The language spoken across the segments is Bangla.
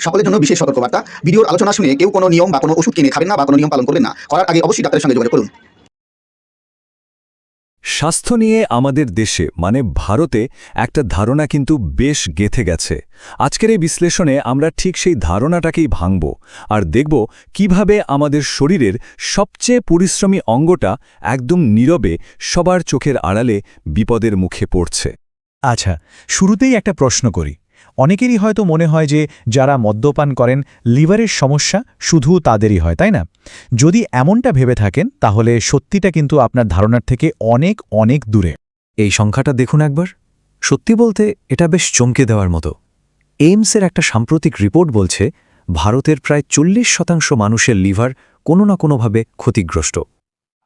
সকলের জন্য বিশেষ সতর্কবার্তা। ভিডিওর আলোচনা শুনে কেউ কোনো নিয়ম বা কোনো ওষুধ কিনে খাবেন না বা কোনো নিয়ম পালন করবেন না। করার আগে অবশ্যই ডাক্তারের সঙ্গে যোগাযোগ করুন। স্বাস্থ্য নিয়ে আমাদের দেশে মানে ভারতে একটা ধারণা কিন্তু বেশ গেথে গেছে। আজকের এই বিশ্লেষণে আমরা ঠিক সেই ধারণাটাকেই ভাঙব আর দেখব কীভাবে আমাদের শরীরের সবচেয়ে পরিশ্রমী অঙ্গটা একদম নীরবে সবার চোখের আড়ালে বিপদের মুখে পড়ছে। আচ্ছা শুরুতেই একটা প্রশ্ন করি। অনেকেরই হয়তো মনে হয় যে যারা মদ্যপান করেন, লিভারের সমস্যা শুধু তাদেরই হয়, তাই না? যদি এমনটা ভেবে থাকেন, তাহলে সত্যিটা কিন্তু আপনার ধারণার থেকে অনেক অনেক দূরে। এই সংখ্যাটা দেখুন একবার। সত্যি বলতে, এটা বেশ চমকে দেওয়ার মতো। এইমসের একটা সাম্প্রতিক রিপোর্ট বলছে, ভারতের প্রায় চল্লিশ শতাংশ মানুষের লিভার কোনো না কোনোভাবে ক্ষতিগ্রস্ত।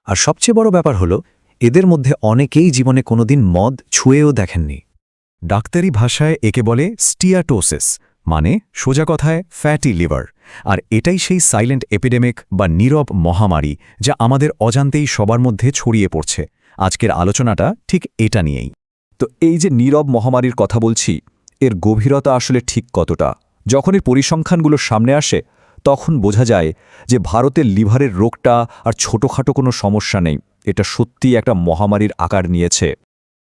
আর সবচেয়ে বড় ব্যাপার হল, এদের মধ্যে অনেকেই জীবনে কোনোদিন মদ ছুঁয়েও দেখেননি। ডাক্তারি ভাষায় একে বলে স্টিয়াটোসিস মানে সোজা কথায় ফ্যাটি লিভার, আর এটাই সেই সাইলেন্ট এপিডেমিক বা নীরব মহামারী যা আমাদের অজান্তেই সবার মধ্যে ছড়িয়ে পড়ছে। আজকের আলোচনাটা ঠিক এটা নিয়েই। তো এই যে নীরব মহামারীর কথা বলছি, এর গভীরতা আসলে ঠিক কতটা? যখন এর পরিসংখ্যানগুলো সামনে আসে, তখন বোঝা যায় যে ভারতের লিভারের রোগটা আর ছোটখাটো কোনো সমস্যা নেই। এটা সত্যিই একটা মহামারীর আকার নিয়েছে।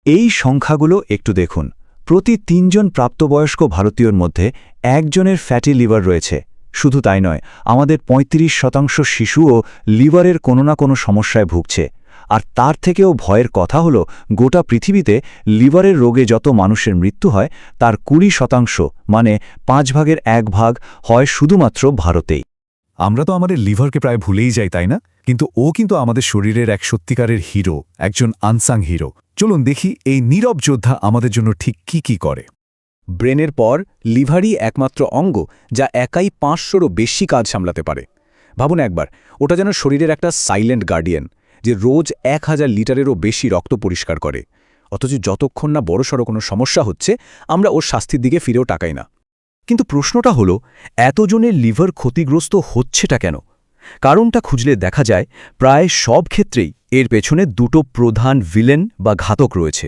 এই সংখ্যাগুলো একটু দেখুন। প্রতি তিনজন প্রাপ্তবয়স্ক ভারতীয়র মধ্যে একজনের ফ্যাটি লিভার রয়েছে। শুধু তাই নয়, আমাদের ৩৫ শতাংশ শিশুও লিভারের কোনো না কোনো সমস্যায় ভুগছে। আর তার থেকেও ভয়ের কথা হল, গোটা পৃথিবীতে লিভারের রোগে যত মানুষের মৃত্যু হয়, তার কুড়ি শতাংশ মানে পাঁচ ভাগের এক ভাগ, হয় শুধুমাত্র ভারতেই। আমরা তো আমাদের লিভারকে প্রায় ভুলেই যাই, তাই না? কিন্তু ও কিন্তু আমাদের শরীরের এক সত্যিকারের হিরো, একজন আনসাং হিরো। চলুন দেখি এই নীরব যোদ্ধা আমাদের জন্য ঠিক কি কি করে। ব্রেনের পর, লিভারই একমাত্র অঙ্গ যা একাই পাঁচশোরও বেশি কাজ সামলাতে পারে। ভাবুন একবার, ওটা যেন শরীরের একটা সাইলেন্ট গার্ডিয়ান, যে রোজ এক হাজার লিটারেরও বেশি রক্ত পরিষ্কার করে। অথচ যতক্ষণ না বড়সড় কোনো সমস্যা হচ্ছে, আমরা ওর শাস্তির দিকে ফিরেও টাকাই না। কিন্তু প্রশ্নটা হলো, এতজনের লিভার ক্ষতিগ্রস্ত হচ্ছেটা কেন? কারণটা খুঁজলে দেখা যায়, প্রায় সব ক্ষেত্রেই এর পেছনে দুটো প্রধান ভিলেন বা ঘাতক রয়েছে।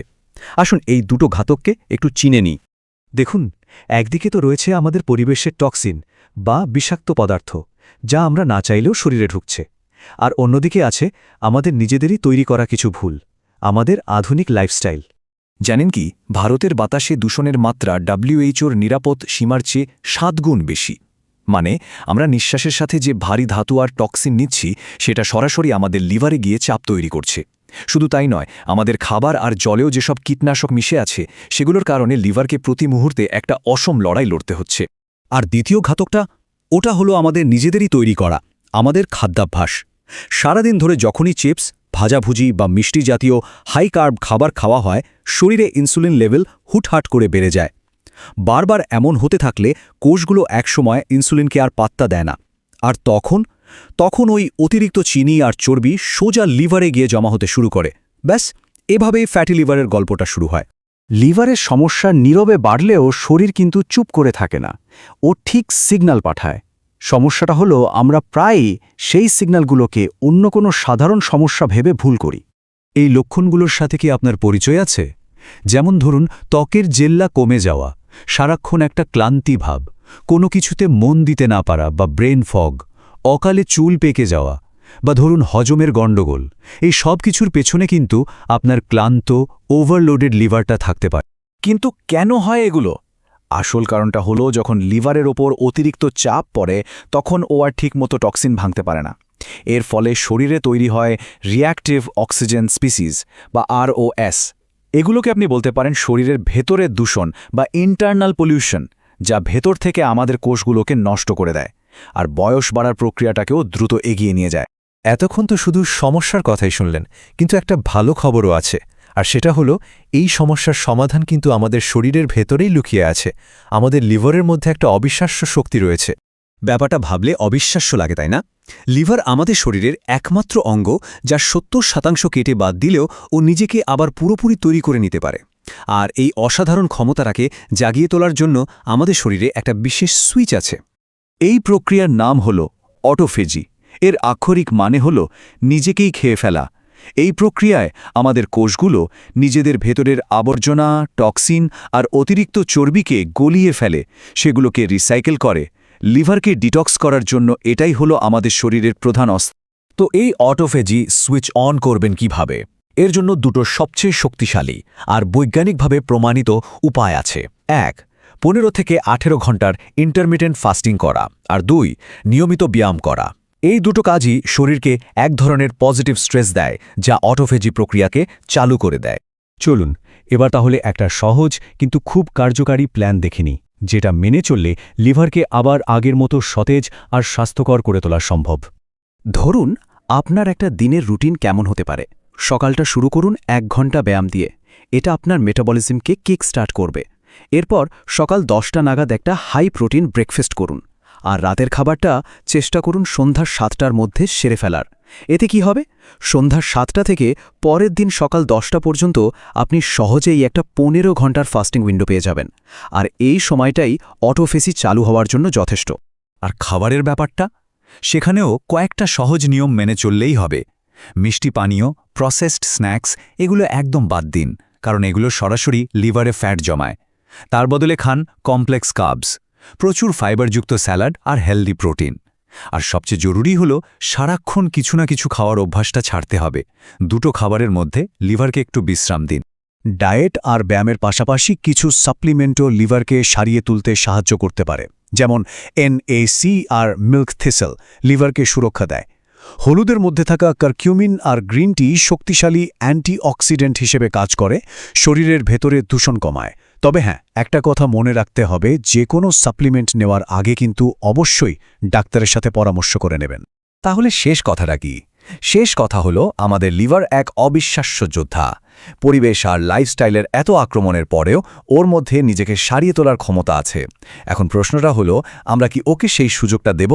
আসুন এই দুটো ঘাতককে একটু চিনে নিই। দেখুন, একদিকে তো রয়েছে আমাদের পরিবেশের টক্সিন বা বিষাক্ত পদার্থ, যা আমরা না চাইলেও শরীরে ঢুকছে। আর অন্যদিকে আছে আমাদের নিজেদেরই তৈরি করা কিছু ভুল, আমাদের আধুনিক লাইফস্টাইল। জানেন কি, ভারতের বাতাসে দূষণের মাত্রা ডাব্লিউএইচওর নিরাপদ সীমার চেয়ে সাত গুণ বেশি। মানে আমরা নিঃশ্বাসের সাথে যে ভারী ধাতু আর টক্সিন নিচ্ছি, সেটা সরাসরি আমাদের লিভারে গিয়ে চাপ তৈরি করছে। শুধু তাই নয়, আমাদের খাবার আর জলেও যেসব কীটনাশক মিশে আছে, সেগুলোর কারণে লিভারকে প্রতি মুহূর্তে একটা অসম লড়াই লড়তে হচ্ছে। আর দ্বিতীয় ঘাতকটা, ওটা হলো আমাদের নিজেদেরই তৈরি করা, আমাদের খাদ্যাভ্যাস। সারাদিন ধরে যখনই চিপস, ভাজাভুজি বা মিষ্টি জাতীয় হাই কার্ব খাবার খাওয়া হয়, শরীরে ইনসুলিন লেভেল হুটহাট করে বেড়ে যায়। বারবার এমন হতে থাকলে কোষগুলো একসময় ইনসুলিনকে আর পাত্তা দেয় না। আর তখন? তখন ওই অতিরিক্ত চিনি আর চর্বি সোজা লিভারে গিয়ে জমা হতে শুরু করে। ব্যাস, এভাবেই ফ্যাটি লিভারের গল্পটা শুরু হয়। লিভারের সমস্যা নীরবে বাড়লেও শরীর কিন্তু চুপ করে থাকে না। ও ঠিক সিগন্যাল পাঠায়। সমস্যাটা হলো আমরা প্রায়ই সেই সিগন্যালগুলোকে অন্য কোনো সাধারণ সমস্যা ভেবে ভুল করি। এই লক্ষণগুলোর সাথে কি আপনার পরিচয় আছে? যেমন ধরুন, ত্বকের জেল্লা কমে যাওয়া, সারাক্ষণ একটা ক্লান্তি ভাব, কোনো কিছুতে মন দিতে না পারা বা ব্রেন ফগ, অকালে চুল পেকে যাওয়া বা ধরুন হজমের গণ্ডগোল, এই সব কিছুর পেছনে কিন্তু আপনার ক্লান্ত, ওভারলোডেড লিভারটা থাকতে পারে। কিন্তু কেন হয় এগুলো? আসল কারণটা হলো যখন লিভারের ওপর অতিরিক্ত চাপ পড়ে, তখন ও আর ঠিকমতো টক্সিন ভাঙতে পারে না। এর ফলে শরীরে তৈরি হয় রিঅ্যাক্টিভ অক্সিজেন স্পিসিস বা আরওএস। এগুলোকে আপনি বলতে পারেন শরীরের ভেতরের দূষণ বা ইন্টারনাল পলিউশন, যা ভেতর থেকে আমাদের কোষগুলোকে নষ্ট করে দেয় আর বয়স বাড়ার প্রক্রিয়াটাকেও দ্রুত এগিয়ে নিয়ে যায়। এতক্ষণ তো শুধু সমস্যার কথাই শুনলেন, কিন্তু একটা ভালো খবরও আছে। আর সেটা হলো, এই সমস্যার সমাধান কিন্তু আমাদের শরীরের ভেতরেই লুকিয়ে আছে। আমাদের লিভারের মধ্যে একটা অবিশ্বাস্য শক্তি রয়েছে। ব্যাপারটা ভাবলে অবিশ্বাস্য লাগে, তাই না? লিভার আমাদের শরীরের একমাত্র অঙ্গ, যা সত্তর শতাংশ কেটে বাদ দিলেও ও নিজেকে আবার পুরোপুরি তৈরি করে নিতে পারে। আর এই অসাধারণ ক্ষমতাটাকে জাগিয়ে তোলার জন্য আমাদের শরীরে একটা বিশেষ সুইচ আছে। এই প্রক্রিয়ার নাম হল অটোফেজি। এর আক্ষরিক মানে হল, নিজেকেই খেয়ে ফেলা। এই প্রক্রিয়ায় আমাদের কোষগুলো নিজেদের ভেতরের আবর্জনা, টক্সিন আর অতিরিক্ত চর্বিকে গলিয়ে ফেলে। সেগুলোকে রিসাইকেল করে। লিভারকে ডিটক্স করার জন্য এটাই হলো আমাদের শরীরের প্রধান অস্ত্র। তো এই অটোফেজি সুইচ অন করবেন কীভাবে? এর জন্য দুটো সবচেয়ে শক্তিশালী আর বৈজ্ঞানিকভাবে প্রমাণিত উপায় আছে। এক, পনেরো থেকে আঠেরো ঘণ্টার ইন্টারমিটেন্ট ফাস্টিং করা। আর দুই, নিয়মিত ব্যায়াম করা। এই দুটো কাজই শরীরকে এক ধরনের পজিটিভ স্ট্রেস দেয়, যা অটোফেজি প্রক্রিয়াকে চালু করে দেয়। চলুন, এবার তাহলে একটা সহজ কিন্তু খুব কার্যকারী প্ল্যান দেখিনি যেটা মেনে চললে লিভারকে আবার আগের মতো সতেজ আর স্বাস্থ্যকর করে তোলা সম্ভব। ধরুন, আপনার একটা দিনের রুটিন কেমন হতে পারে? সকালটা শুরু করুন এক ঘণ্টা ব্যায়াম দিয়ে, এটা আপনার মেটাবলিজমকে কিক স্টার্ট করবে। এরপর সকাল দশটা নাগাদ একটা হাই প্রোটিন ব্রেকফাস্ট করুন আর রাতের খাবারটা চেষ্টা করুন সন্ধ্যা সাতটার মধ্যে সেরে ফেলার। এতে কি হবে? সন্ধ্যা সাতটা থেকে পরের দিন সকাল দশটা পর্যন্ত আপনি সহজেই একটা পনেরো ঘণ্টার ফাস্টিং উইন্ডো পেয়ে যাবেন। আর এই সময়টাই অটোফেসি চালু হওয়ার জন্য যথেষ্ট। আর খাবারের ব্যাপারটা? সেখানেও কয়েকটা সহজ নিয়ম মেনে চললেই হবে। মিষ্টি পানীয় প্রসেসড স্ন্যাক্স এগুলো একদম বাদ দিন, কারণ এগুলো সরাসরি লিভারে ফ্যাট জমায়। তার বদলে খান কমপ্লেক্স কার্বস প্রচুর ফাইবারযুক্ত স্যালাড আর হেলদি প্রোটিন আর সবচেয়ে জরুরি হল সারাক্ষণ কিছু না কিছু খাওয়ার অভ্যাসটা ছাড়তে হবে। দুটো খাবারের মধ্যে লিভারকে একটু বিশ্রাম দিন। ডায়েট আর ব্যায়ামের পাশাপাশি কিছু সাপ্লিমেন্টও লিভারকে সারিয়ে তুলতে সাহায্য করতে পারে। যেমন এনএসি আর মিল্ক থিসেল লিভারকে সুরক্ষা দেয়। হলুদের মধ্যে থাকা কারকিউমিন আর গ্রিন টি শক্তিশালী অ্যান্টিঅক্সিডেন্ট হিসেবে কাজ করে, শরীরের ভেতরে দূষণ কমায়। তবে হ্যাঁ একটা কথা মনে রাখতে হবে, যে কোনো সাপ্লিমেন্ট নেওয়ার আগে কিন্তু অবশ্যই ডাক্তারের সাথে পরামর্শ করে নেবেন। তাহলে শেষ কথাটা কি? শেষ কথা হলো, আমাদের লিভার এক অবিশ্বাস্য যোদ্ধা। পরিবেশ আর লাইফস্টাইলের এত আক্রমণের পরেও ওর মধ্যে নিজেকে সারিয়ে তোলার ক্ষমতা আছে। এখন প্রশ্নটা হলো, আমরা কি ওকে সেই সুযোগটা দেব?